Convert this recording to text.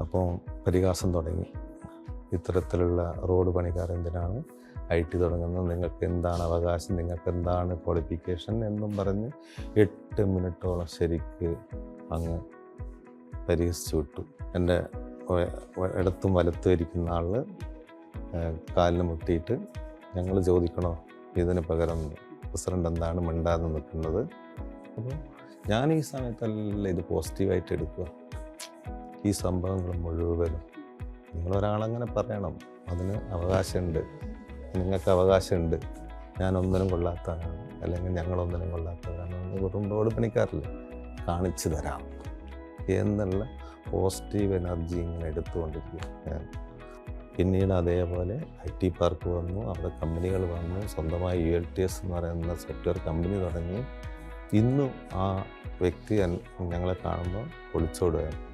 അപ്പോൾ പരിഹാസം തുടങ്ങി. ഇത്തരത്തിലുള്ള റോഡ് പണിക്കാർ എന്തിനാണ് ഐ ടി തുടങ്ങുന്നത്? നിങ്ങൾക്ക് എന്താണ് അവകാശം? നിങ്ങൾക്ക് എന്താണ് ക്വാളിഫിക്കേഷൻ എന്നും പറഞ്ഞ് എട്ട് മിനിറ്റോളം ശരിക്ക് അങ്ങ് പരിഹസിച്ചു വിട്ടു. എന്റെ ഇടത്തും വലത്തും ഇരിക്കുന്ന ആൾ കാലിന് മുട്ടിയിട്ട് ഞങ്ങൾ ചോദിക്കണോ? ഇതിന് പകരം പ്രസിഡന്റ് എന്താണ് മിണ്ടാതെ നിൽക്കുന്നത്? അപ്പോൾ ഞാൻ ഈ സമയത്തെല്ലാം ഇത് പോസിറ്റീവായിട്ട് എടുക്കുക. ഈ സംഭവങ്ങൾ മുഴുവനും നിങ്ങളൊരാളങ്ങനെ പറയണം. അതിന് അവകാശമുണ്ട്. നിങ്ങൾക്ക് അവകാശമുണ്ട്. ഞാൻ ഒന്നിനും കൊള്ളാത്തവനാണ്. അല്ലെങ്കിൽ ഞങ്ങളൊന്നിനും കൊള്ളാത്തവരാണ് വെറും റോഡ് പണിക്കാറില്ല കാണിച്ചു തരാം. എന്നുള്ള പോസിറ്റീവ് എനർജി ഇങ്ങനെ എടുത്തുകൊണ്ടിരിക്കുക പിന്നീട് അതേപോലെ ഐ ടി പാർക്ക് വന്നു. അവിടെ കമ്പനികൾ വന്നു. സ്വന്തമായി യു എൽ ടി എസ് എന്ന് പറയുന്ന സോഫ്റ്റ്വെയർ കമ്പനി തുടങ്ങി. ഇന്നും ആ വ്യക്തി ഞങ്ങളെ കാണുമ്പോൾ ഒളിച്ചോടുകയാണ്.